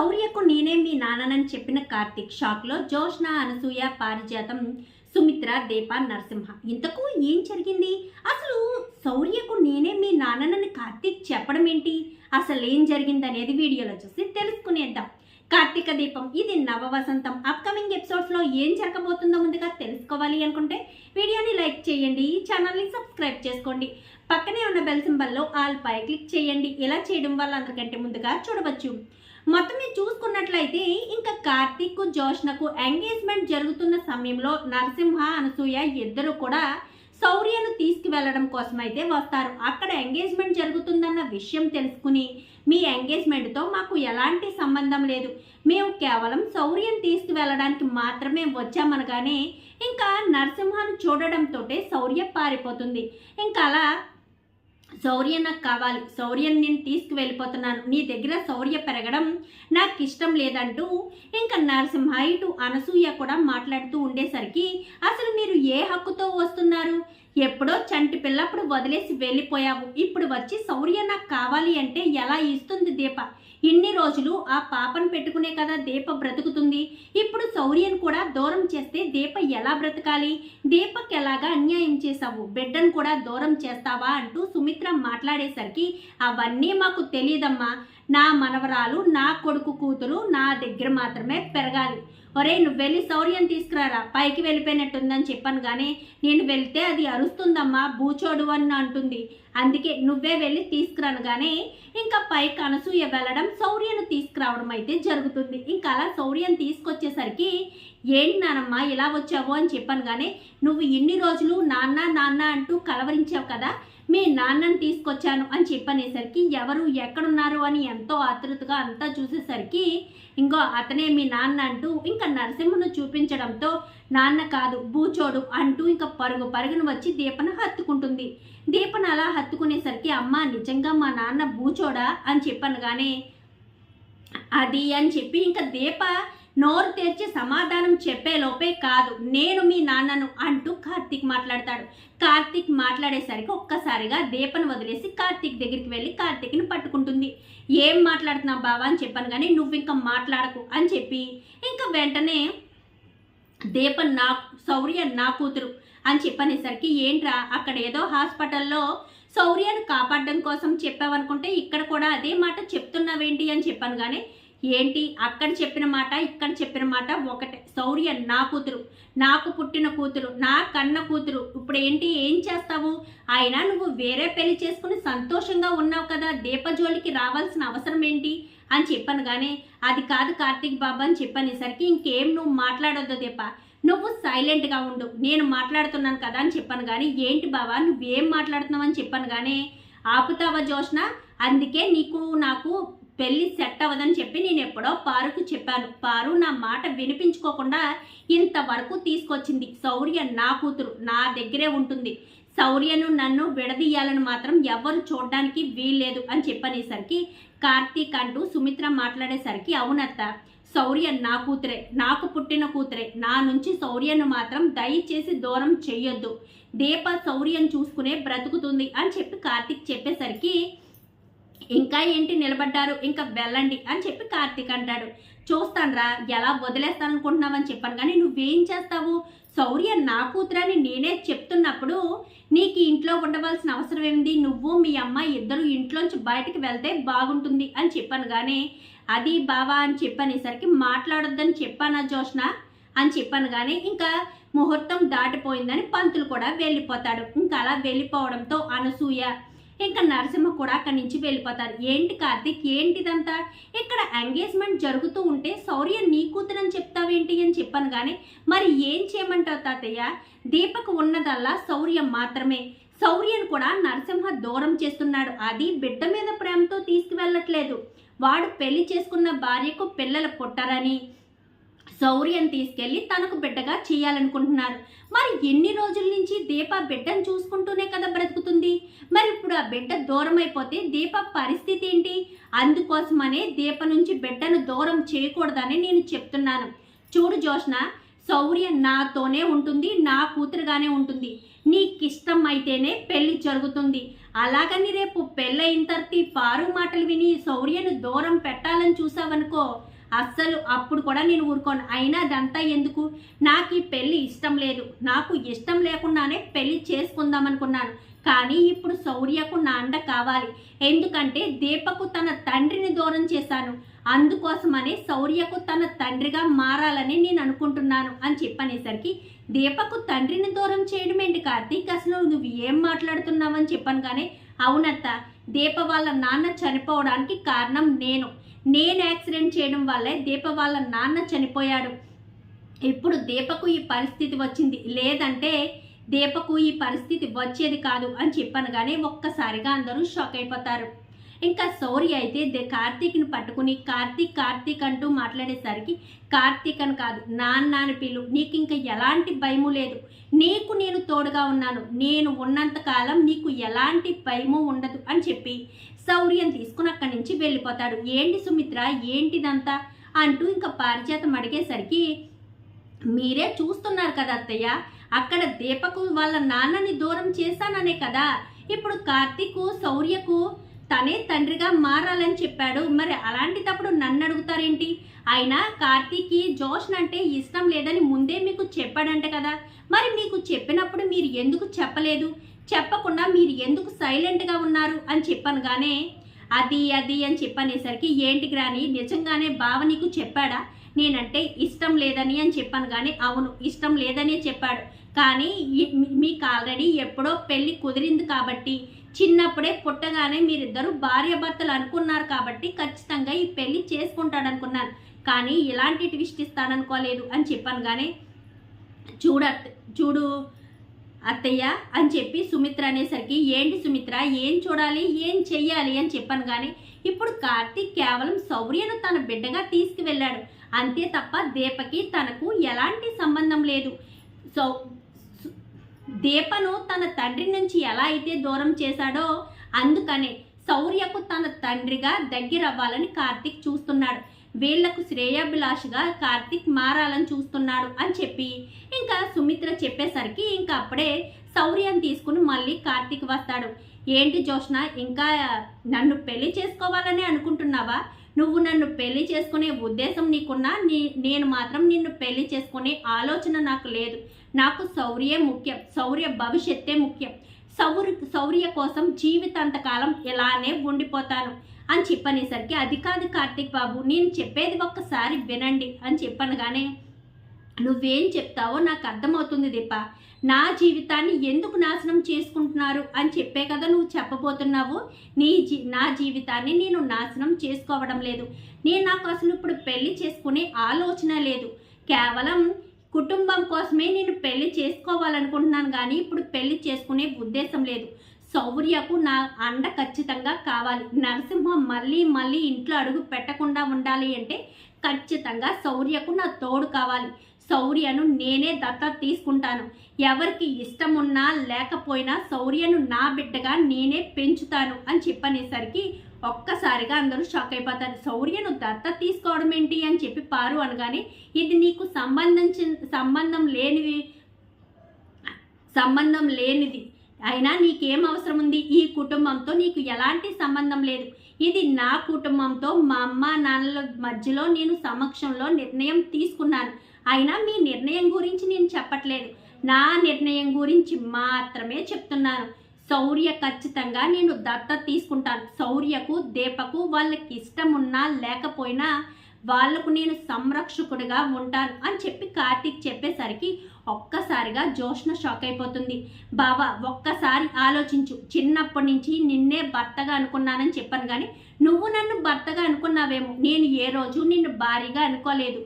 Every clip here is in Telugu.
శౌర్యకు నేనే మీ నాన్ననని చెప్పిన కార్తీక్ షాక్లో జోష్న అనసూయ పారిజాతం సుమిత్ర దీప నరసింహ. ఇంతకు ఏం జరిగింది? అసలు శౌర్యకు నేనే మీ నాన్ననని కార్తీక్ చెప్పడం ఏంటి? అసలు ఏం జరిగింది అనేది వీడియోలో చూసి తెలుసుకునేద్దాం. కార్తీక దీపం ఇది నవ వసంతం. అప్కమింగ్ ఎపిసోడ్స్లో ఏం జరగబోతుందో ముందుగా తెలుసుకోవాలి అనుకుంటే వీడియోని లైక్ చేయండి ఛానల్ని సబ్స్క్రైబ్ చేసుకోండి. పక్కనే ఉన్న బెల్ సింబల్లో ఆల్ పై క్లిక్ చేయండి. ఇలా చేయడం వల్ల అందరికంటే ముందుగా చూడవచ్చు. మొత్తం మీరు చూసుకున్నట్లయితే ఇంకా కార్తీక్ జోష్నకు ఎంగేజ్మెంట్ జరుగుతున్న సమయంలో నరసింహ అనసూయ ఇద్దరు కూడా శౌర్యను తీసుకువెళ్ళడం కోసం అయితే వస్తారు. అక్కడ ఎంగేజ్మెంట్ జరుగుతుందన్న విషయం తెలుసుకుని మీ ఎంగేజ్మెంట్తో మాకు ఎలాంటి సంబంధం లేదు. మేము కేవలం శౌర్యం తీసుకువెళ్ళడానికి మాత్రమే వచ్చామనగానే ఇంకా నరసింహను చూడడంతో శౌర్య పారిపోతుంది. ఇంకా అలా శౌర్య నాకు కావాలి. శౌర్యం నేను తీసుకువెళ్ళిపోతున్నాను. నీ దగ్గర శౌర్య పెరగడం నాకు ఇష్టం లేదంటూ ఇంకా నరసింహ ఇటు అనసూయ కూడా మాట్లాడుతూ ఉండేసరికి అసలు మీరు ఏ హక్కుతో వస్తున్నారు? ఎప్పుడో చంటి పిల్లప్పుడు వదిలేసి వెళ్ళిపోయావు. ఇప్పుడు వచ్చి శౌర్య నాకు కావాలి అంటే ఎలా ఇస్తుంది దీప? ఇన్ని రోజులు ఆ పాపను పెట్టుకునే కదా దీప బ్రతుకుతుంది. ఇప్పుడు శౌర్యను కూడా దూరం చేస్తే దీప ఎలా బ్రతకాలి? దీపక్ ఎలాగా అన్యాయం చేశావు? బిడ్డను కూడా దూరం చేస్తావా అంటూ సుమిత్ర మాట్లాడేసరికి అవన్నీ మాకు తెలియదమ్మా నా మనవరాలు నా కొడుకు కూతురు నా దగ్గర మాత్రమే పెరగాలి. ఒరే నువ్వు వెళ్ళి శౌర్యం తీసుకురారా? పైకి వెళ్ళిపోయినట్టుందని చెప్పాను కానీ నేను వెళ్తే అది అరుస్తుందమ్మా బూచోడు అని అంటుంది. అందుకే నువ్వే వెళ్ళి తీసుకురాను కానీ ఇంకా పైకి అనసూయ వెళ్ళడం శౌర్యను తీసుకురావడం అయితే జరుగుతుంది. ఇంకా అలా శౌర్యం తీసుకొచ్చేసరికి ఏంటి నానమ్మ ఇలా వచ్చావు? అని చెప్పాను కానీ నువ్వు ఇన్ని రోజులు నాన్న నాన్న అంటూ కలవరించావు కదా మీ నాన్నని తీసుకొచ్చాను అని చెప్పనేసరికి ఎవరు ఎక్కడున్నారు అని ఎంతో ఆతృతగా అంతా చూసేసరికి ఇంకో అతనే మీ నాన్న అంటూ ఇంకా నరసింహను చూపించడంతో నాన్న కాదు బూచోడు అంటూ ఇంకా పరుగు పరుగును వచ్చి దీపన హత్తుకుంటుంది. దీపన అలా హత్తుకునేసరికి అమ్మ నిజంగా మా నాన్న బూచోడా అని చెప్పాను కానీ అది అని చెప్పి ఇంకా దీప నోరు తెరిచి సమాధానం చెప్పే లోపే కాదు నేను మీ నాన్నను అంటూ కార్తీక్ మాట్లాడతాడు. కార్తీక్ మాట్లాడేసరికి ఒక్కసారిగా దీపను వదిలేసి కార్తీక్ దగ్గరికి వెళ్ళి కార్తీక్ని పట్టుకుంటుంది. ఏం మాట్లాడుతున్నావు బావా? అని చెప్పాను కానీ నువ్వు ఇంకా మాట్లాడకు అని చెప్పి ఇంకా వెంటనే దీపన్ నా శౌర్య నా కూతురు అని చెప్పనేసరికి ఏంట్రా అక్కడ ఏదో హాస్పిటల్లో శౌర్యను కాపాడడం కోసం చెప్పావనుకుంటే ఇక్కడ కూడా అదే మాట చెప్తున్నావేంటి? అని చెప్పాను కానీ ఏంటి? అక్కడ చెప్పిన మాట ఇక్కడ చెప్పిన మాట ఒకటే. శౌర్య నా కూతురు నాకు పుట్టిన కూతురు నా కన్న కూతురు. ఇప్పుడు ఏంటి? ఏం చేస్తావు? అయినా నువ్వు వేరే పెళ్ళి చేసుకుని సంతోషంగా ఉన్నావు కదా. దీపజోలికి రావాల్సిన అవసరం ఏంటి? అని చెప్పాను కానీ అది కాదు కార్తీక్ బాబా అని చెప్పనేసరికి ఇంకేం నువ్వు మాట్లాడొద్దు దీప. నువ్వు సైలెంట్గా ఉండు. నేను మాట్లాడుతున్నాను కదా అని చెప్పాను కానీ ఏంటి బావా? నువ్వేం మాట్లాడుతున్నావు అని చెప్పాను కానీ ఆపుతావా జోష్న అందుకే నీకు నాకు పెళ్ళి సెట్ అవ్వదని చెప్పి నేను ఎప్పుడో పారుకు చెప్పాను. పారు నా మాట వినిపించుకోకుండా ఇంతవరకు తీసుకొచ్చింది. శౌర్య నా కూతురు నా దగ్గరే ఉంటుంది. శౌర్యను నన్ను విడదీయాలని మాత్రం ఎవరు చూడడానికి వీల్లేదు అని చెప్పనేసరికి కార్తీక్ అంటూ సుమిత్ర మాట్లాడేసరికి అవునత్త శౌర్య నా కూతురే నాకు పుట్టిన కూతురే నా నుంచి శౌర్యను మాత్రం దయచేసి దూరం చెయ్యొద్దు. దీప శౌర్యం చూసుకునే బ్రతుకుతుంది అని చెప్పి కార్తీక్ చెప్పేసరికి ఇంకా ఏంటి నిలబడ్డారు? ఇంకా వెళ్ళండి అని చెప్పి కార్తీక్ అంటాడు. చూస్తానురా ఎలా వదిలేస్తాననుకుంటున్నావని చెప్పాను కానీ నువ్వేం చేస్తావు? శౌర్య నా కూతురని నేనే చెప్తున్నప్పుడు నీకు ఇంట్లో ఉండవలసిన అవసరం ఏంది నువ్వు మీ అమ్మ ఇద్దరు ఇంట్లోంచి బయటకు వెళ్తే బాగుంటుంది అని చెప్పాను కానీ అది బావా అని చెప్పనేసరికి మాట్లాడొద్దని చెప్పానా జోష్న అని చెప్పాను కానీ ఇంకా ముహూర్తం దాటిపోయిందని పంతులు కూడా వెళ్ళిపోతాడు. ఇంకా అలా వెళ్ళిపోవడంతో అనసూయ ఇంకా నరసింహ కూడా అక్కడి నుంచి వెళ్ళిపోతారు ఏంటి కార్తీక్? ఏంటిదంతా? ఇక్కడ ఎంగేజ్మెంట్ జరుగుతూ ఉంటే శౌర్య నీ కూతురని చెప్తావేంటి అని చెప్పాను కానీ మరి ఏం చేయమంటావు తాతయ్య? దీపక్ ఉన్నదల్లా శౌర్యం మాత్రమే. శౌర్యను కూడా నరసింహ దూరం చేస్తున్నాడు. అది బిడ్డ మీద ప్రేమతో తీసుకువెళ్ళట్లేదు. వాడు పెళ్ళి చేసుకున్న భార్యకు పిల్లలు పుట్టరని. శౌర్యం తీసుకెళ్ళి తనకు బిడ్డగా చేయాలనుకుంటున్నారు. మరి ఎన్ని రోజుల నుంచి దీప బిడ్డను చూసుకుంటూనే కదా బ్రతుకుతుంది? మరి ఇప్పుడు ఆ బిడ్డ దూరం అయిపోతే దీప పరిస్థితి ఏంటి? అందుకోసమనే దీప నుంచి బిడ్డను దూరం చేయకూడదని నేను చెప్తున్నాను. చూడు జోష్న శౌర్య నాతోనే ఉంటుంది నా కూతురుగానే ఉంటుంది. నీకిష్టం అయితేనే పెళ్ళి జరుగుతుంది. అలాగని రేపు పెళ్ళయిన తర్వాత పారు మాటలు విని శౌర్యను దూరం పెట్టాలని చూసావనుకో అస్సలు అప్పుడు కూడా నేను ఊరుకోను. అయినా అదంతా ఎందుకు? నాకు ఈ పెళ్ళి ఇష్టం లేదు. నాకు ఇష్టం లేకుండానే పెళ్ళి చేసుకుందాం అనుకున్నాను. కానీ ఇప్పుడు శౌర్యకు నా అండ కావాలి. ఎందుకంటే దీపకు తన తండ్రిని దూరం చేశాను. అందుకోసమనే శౌర్యకు తన తండ్రిగా మారాలని నేను అనుకుంటున్నాను అని చెప్పనేసరికి దీపకు తండ్రిని దూరం చేయడం ఏంటి కార్తీక్? అసలు నువ్వు ఏం మాట్లాడుతున్నావని చెప్పాను కానీ అవునత్త దీప వాళ్ళ నాన్న చనిపోవడానికి కారణం నేను. నేను యాక్సిడెంట్ చేయడం వల్లే దీప వాళ్ళ నాన్న చనిపోయాడు. ఇప్పుడు దీపకు ఈ పరిస్థితి వచ్చింది. లేదంటే దీపకు ఈ పరిస్థితి వచ్చేది కాదు అని చెప్పాను కానీ ఒక్కసారిగా అందరూ షాక్ అయిపోతారు. ఇంకా శౌర్య అయితే దే కార్తీక్ని పట్టుకుని కార్తీక్ కార్తీక్ అంటూ మాట్లాడేసరికి కార్తీక్ అని కాదు నాన్న అని పిలు నీకు ఇంకా ఎలాంటి భయము లేదు. నీకు నేను తోడుగా ఉన్నాను. నేను ఉన్నంత కాలం నీకు ఎలాంటి భయము ఉండదు అని చెప్పి సౌర్యం తీసుకుని అక్కడి నుంచి వెళ్ళిపోతాడు. ఏంటి సుమిత్ర? ఏంటిదంతా? అంటూ ఇంకా పారిజాతం అడిగేసరికి మీరే చూస్తున్నారు కదా అత్తయ్య అక్కడ దీపకు వాళ్ళ నాన్నని దూరం చేశాననే కదా. ఇప్పుడు కార్తీకు శౌర్యకు తనే తండ్రిగా మారాలని చెప్పాడు. మరి అలాంటిటప్పుడు నన్ను అడుగుతారేంటి అయినా కార్తీక్కి జోష్న్ అంటే ఇష్టం లేదని ముందే మీకు చెప్పాడంట కదా. మరి మీకు చెప్పినప్పుడు మీరు ఎందుకు చెప్పలేదు? చెప్పకుండా మీరు ఎందుకు సైలెంట్గా ఉన్నారు అని చెప్పనుగానే అది అది అని చెప్పనేసరికి ఏంటి గ్రాని నిజంగానే బావ నీకు చెప్పాడా? నేనంటే ఇష్టం లేదని అని చెప్పాను కానీ అవును ఇష్టం లేదనే చెప్పాడు. కానీ మీకు ఆల్రెడీ ఎప్పుడో పెళ్ళి కుదిరింది కాబట్టి చిన్నప్పుడే పుట్టగానే మీరిద్దరు భార్యాభర్తలు అనుకున్నారు కాబట్టి ఖచ్చితంగా ఈ పెళ్ళి చేసుకుంటాడు అనుకున్నాను కానీ ఇలాంటి ట్విస్ట్ ఇస్తాననుకోలేదు అని చెప్పాను కానీ చూడ చూడు అత్తయ్య అని చెప్పి సుమిత్ర అనేసరికి ఏంటి సుమిత్ర ఏం చూడాలి ఏం చెయ్యాలి? అని చెప్పాను కానీ ఇప్పుడు కార్తీక్ కేవలం శౌర్యను తన బిడ్డగా తీసుకువెళ్ళాడు. అంతే తప్ప దీపకి తనకు ఎలాంటి సంబంధం లేదు. సో దీపను తన తండ్రి నుంచి ఎలా అయితే దూరం చేశాడో అందుకనే శౌర్యకు తన తండ్రిగా దగ్గర అవ్వాలని కార్తీక్ చూస్తున్నాడు. వీళ్ళకు శ్రేయాభిలాషిగా కార్తీక్ మారాలని చూస్తున్నాడు అని చెప్పి ఇంకా సుమిత్ర చెప్పేసరికి ఇంకా అప్పుడే శౌర్యాన్ని తీసుకుని మళ్ళీ కార్తీక్ వస్తాడు. ఏంటి జోష్ణ ఇంకా నన్ను పెళ్ళి చేసుకోవాలని అనుకుంటున్నావా? నువ్వు నన్ను పెళ్ళి చేసుకునే ఉద్దేశం నీకున్నా నీ నేను మాత్రం నిన్ను పెళ్ళి చేసుకునే ఆలోచన నాకు లేదు. నాకు శౌర్యే ముఖ్యం శౌర్య భవిష్యత్తే ముఖ్యం. సౌర్ శౌర్య కోసం జీవితాంతకాలం ఇలానే ఉండిపోతాను అని చెప్పనేసరికి అది కాదు కార్తీక్ బాబు నేను చెప్పేది ఒక్కసారి వినండి అని చెప్పాను కానీ నువ్వేం చెప్తావో నాకు అర్థమవుతుంది దీప. నా జీవితాన్ని ఎందుకు నాశనం చేసుకుంటున్నారు? అని చెప్పే కదా నువ్వు చెప్పబోతున్నావు. నీ జీ నా జీవితాన్ని నేను నాశనం చేసుకోవడం లేదు. నేను నాకు అసలు ఇప్పుడు పెళ్ళి చేసుకునే ఆలోచన లేదు. కేవలం కుటుంబం కోసమే నేను పెళ్ళి చేసుకోవాలనుకుంటున్నాను కానీ ఇప్పుడు పెళ్ళి చేసుకునే ఉద్దేశం లేదు. శౌర్యకు నా అండ ఖచ్చితంగా కావాలి. నరసింహం మళ్ళీ మళ్ళీ ఇంట్లో అడుగు పెట్టకుండా ఉండాలి అంటే ఖచ్చితంగా శౌర్యకు నా తోడు కావాలి. శౌర్యను నేనే దత్తత తీసుకుంటాను. ఎవరికి ఇష్టం ఉన్నా లేకపోయినా శౌర్యను నా బిడ్డగా నేనే పెంచుతాను అని చెప్పనేసరికి ఒక్కసారిగా అందరూ షాక్ అయిపోతారు. శౌర్యను దత్త తీసుకోవడం ఏంటి? అని చెప్పి పారు అనగానే ఇది నీకు సంబంధించి సంబంధం లేనివి సంబంధం లేనిది. అయినా నీకేం అవసరం ఉంది? ఈ కుటుంబంతో నీకు ఎలాంటి సంబంధం లేదు. ఇది నా కుటుంబంతో మా అమ్మ నాన్నల మధ్యలో నేను సమక్షంలో నిర్ణయం తీసుకున్నాను. అయినా మీ నిర్ణయం గురించి నేను చెప్పట్లేదు. నా నిర్ణయం గురించి మాత్రమే చెప్తున్నాను. శౌర్య ఖచ్చితంగా నేను దత్త తీసుకుంటాను. శౌర్యకు దీపకు వాళ్ళకి ఇష్టం ఉన్నా లేకపోయినా వాళ్ళకు నేను సంరక్షకుడిగా ఉంటాను అని చెప్పి కార్తీక్ చెప్పేసరికి ఒక్కసారిగా జోష్న షాక్ అయిపోతుంది. బాబా ఒక్కసారి ఆలోచించు. చిన్నప్పటి నుంచి నిన్నే భర్తగా అనుకున్నానని చెప్పాను కానీ నువ్వు నన్ను భర్తగా అనుకున్నావేమో. నేను ఏ రోజు నిన్ను భారీగా అనుకోలేదు.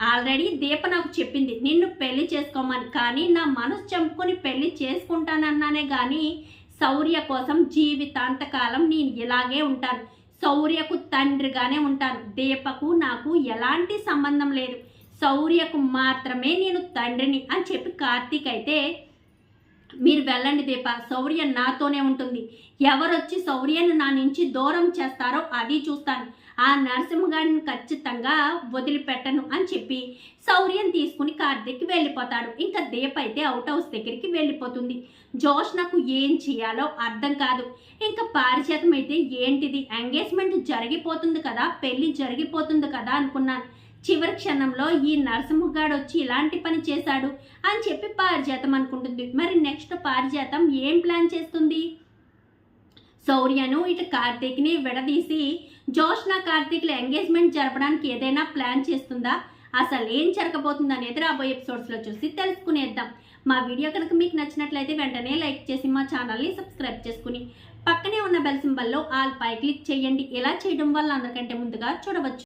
ఆల్రెడీ దీప నాకు చెప్పింది నిన్ను పెళ్ళి చేసుకోమని. కానీ నా మనసు చంపుకొని పెళ్ళి చేసుకుంటానన్నానే కానీ శౌర్య కోసం జీవితాంతకాలం నేను ఇలాగే ఉంటాను. శౌర్యకు తండ్రిగానే ఉంటాను. దీపకు నాకు ఎలాంటి సంబంధం లేదు. శౌర్యకు మాత్రమే నేను తండ్రిని అని చెప్పి కార్తీక్ అయితే మీరు వెళ్ళండి దీప శౌర్య నాతోనే ఉంటుంది. ఎవరొచ్చి శౌర్యను నా నుంచి దూరం చేస్తారో అది చూస్తాను. ఆ నరసింహగాడిని ఖచ్చితంగా వదిలిపెట్టను అని చెప్పి శౌర్యం తీసుకుని కార్తీక్ వెళ్ళిపోతాడు. ఇంకా దీప అయితే అవుట్ హౌస్ దగ్గరికి వెళ్ళిపోతుంది. జోష్నకు ఏం చేయాలో అర్థం కాదు. ఇంకా పారిజాతం అయితే ఏంటిది? ఎంగేజ్మెంట్ జరిగిపోతుంది కదా పెళ్ళి జరిగిపోతుంది కదా అనుకున్నాను. చివరి క్షణంలో ఈ నరసింహగాడు వచ్చి ఇలాంటి పని చేశాడు అని చెప్పి పారిజాతం అనుకుంటుంది. మరి నెక్స్ట్ పారిజాతం ఏం ప్లాన్ చేస్తుంది? శౌర్యను ఇటు కార్తీక్ని విడదీసి జోష్న కార్తీక్ల ఎంగేజ్మెంట్ జరపడానికి ఏదైనా ప్లాన్ చేస్తుందా? అసలు ఏం జరగబోతుంది అనేది రాబోయే ఎపిసోడ్స్లో చూసి తెలుసుకునేద్దాం. మా వీడియో కనుక మీకు నచ్చినట్లయితే వెంటనే లైక్ చేసి మా ఛానల్ని సబ్స్క్రైబ్ చేసుకుని పక్కనే ఉన్న బెల్ సింబల్లో ఆల్ పై క్లిక్ చేయండి. ఇలా చేయడం వల్ల అందరికంటే ముందుగా చూడవచ్చు.